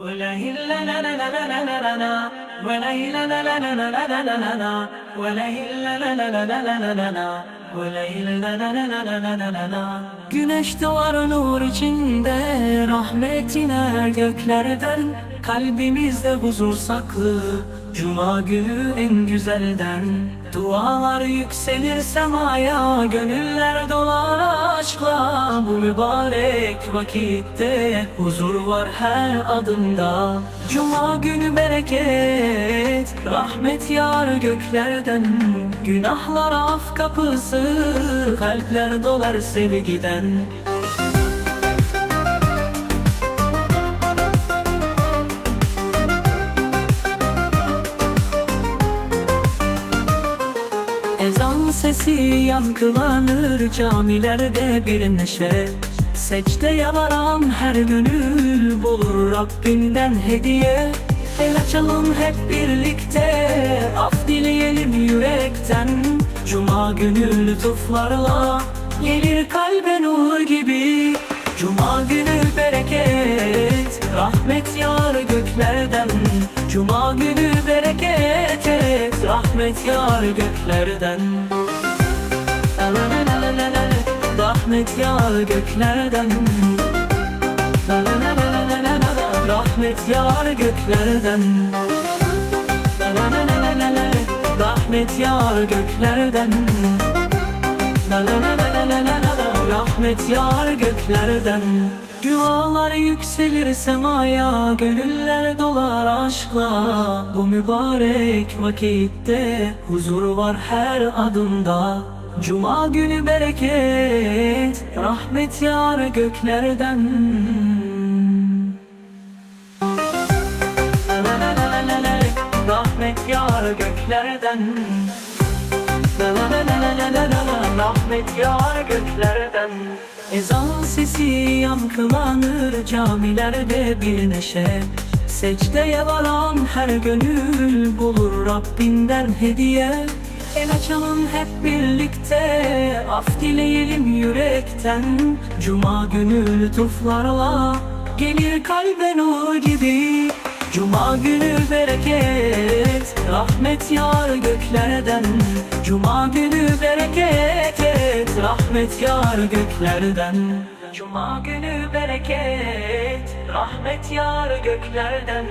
ولا إلا لا لا لا لا لا لا لا لا ولا إلا لا لا لا لا لا لا لا لا لا ولا إلا لا لا لا لا لا لا لا لا ولا إلا لا لا لا لا لا لا لا لا Güneş doğar nur içinde Rahmet iner göklerden Kalbimizde huzur saklı. Cuma günü en güzelden. Dualar yükselir semaya Gönüller dolar aşkla. Bu mübarek vakitte Huzur var her adımda. Cuma günü bereket Rahmet yağar göklerden. Günahlar af kapısı Kalpler dolar sevgiden Ezan sesi yankılanır camilerde bir neşe. Secdeye varan her gönül bulur Rabbinden hediye. El açalım hep birlikte Af dileyelim yürekten. Cuma günü lütuflarla Gelir kalbe nur gibi. Cuma günü bereket Rahmet yağar göklerden. Cuma günü et rahmet yar göklerden. Rahmet yar göklerden. Rahmet yar göklerden. Rahmet yar göklerden. Rahmet yar göklerden Rahmet yağar göklerden. Dualar yükselir semaya Gönüller dolar aşkla. Bu mübarek vakitte Huzur var her adımda. Cuma günü bereket Rahmet yağar göklerden. Rahmet yağar göklerden Rahmet yağar göklerden. Ezan sesi yankılanır camilerde bir neşe. Secdeye varan her gönül bulur Rabbinden hediye. El açalım hep birlikte Af dileyelim yürekten. Cuma günü lütuflarla Gelir kalbe nur gibi Cuma günü bereket Rahmet yağar göklerden Cuma günü bereket et, Rahmet yağar göklerden Cuma günü bereket Rahmet yağar göklerden.